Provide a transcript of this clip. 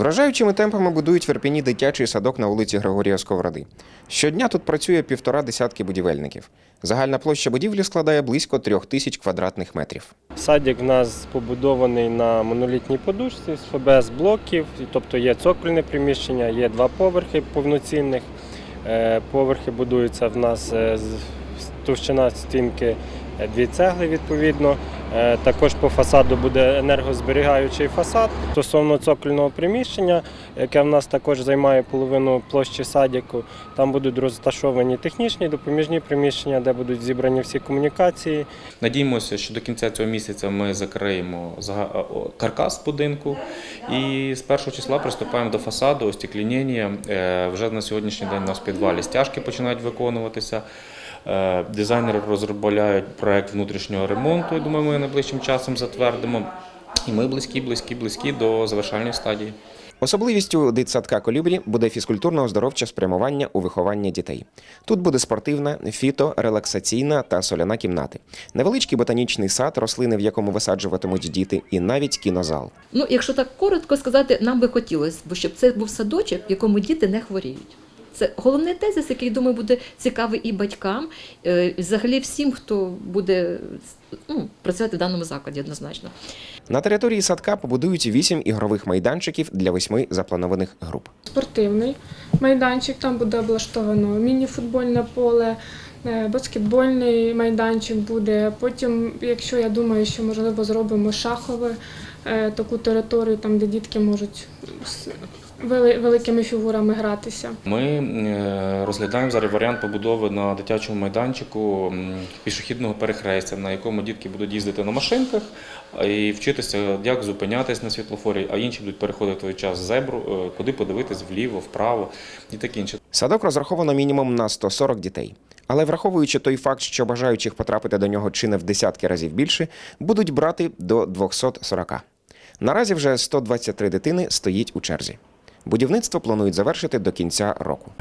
Вражаючими темпами будують в Ірпіні дитячий садок на вулиці Григорія Сковороди. Щодня тут працює півтора десятки будівельників. Загальна площа будівлі складає близько трьох тисяч квадратних метрів. Садик в нас побудований на монолітній подушці з ФБС блоків, тобто є цокольне приміщення, є два поверхи повноцінних. Е, Поверхи будуються в нас е, з товщина стінки е, дві цегли відповідно. Е, Також по фасаду буде енергозберігаючий фасад. Стосовно цокольного приміщення, яке в нас також займає половину площі садіку, там будуть розташовані технічні допоміжні приміщення, де будуть зібрані всі комунікації, Надіємося, що до кінця цього місяця ми закриємо каркас будинку і з першого числа приступаємо до фасаду, остеклінення. Е, Вже на сьогоднішній день у нас в підвалі стяжки починають виконуватися. Е, Дизайнери розробляють проект внутрішнього ремонту. Я думаю, ми найближчим часом затвердимо. І ми близькі, близькі, близькі до завершальної стадії. Особливістю дитсадка колібрі буде фізкультурно-оздоровче спрямування у виховання дітей. Тут буде спортивна, фіто, релаксаційна та соляна кімнати, невеличкий ботанічний сад, рослини, в якому висаджуватимуть діти, і навіть кінозал. Ну, якщо так коротко сказати, нам би хотілося, бо щоб це був садочок, в якому діти не хворіють. Це головний тезис, який думаю буде цікавий і батькам, е, і взагалі всім, хто буде ну, працювати в даному закладі однозначно. На території садка побудують вісім ігрових майданчиків для восьми запланованих груп. спортивний майданчик, там буде облаштовано міні-футбольне поле, е, баскетбольний майданчик буде. Потім, якщо я думаю, що можливо зробимо шахове е, таку територію, там де дітки можуть великими фігурами гратися. Ми е, розглядаємо зараз варіант побудови на дитячому майданчику пішохідного перехрестя, на якому дітки будуть їздити на машинках і вчитися, як зупинятись на світлофорі, а інші будуть переходити той час зебру, е, куди подивитись вліво, вправо і таке інше. Садок розраховано мінімум на 140 дітей. Але враховуючи той факт, що бажаючих потрапити до нього чи не в десятки разів більше, будуть брати до 240. Наразі вже 123 дитини стоїть у черзі. Будівництво планують завершити до кінця року.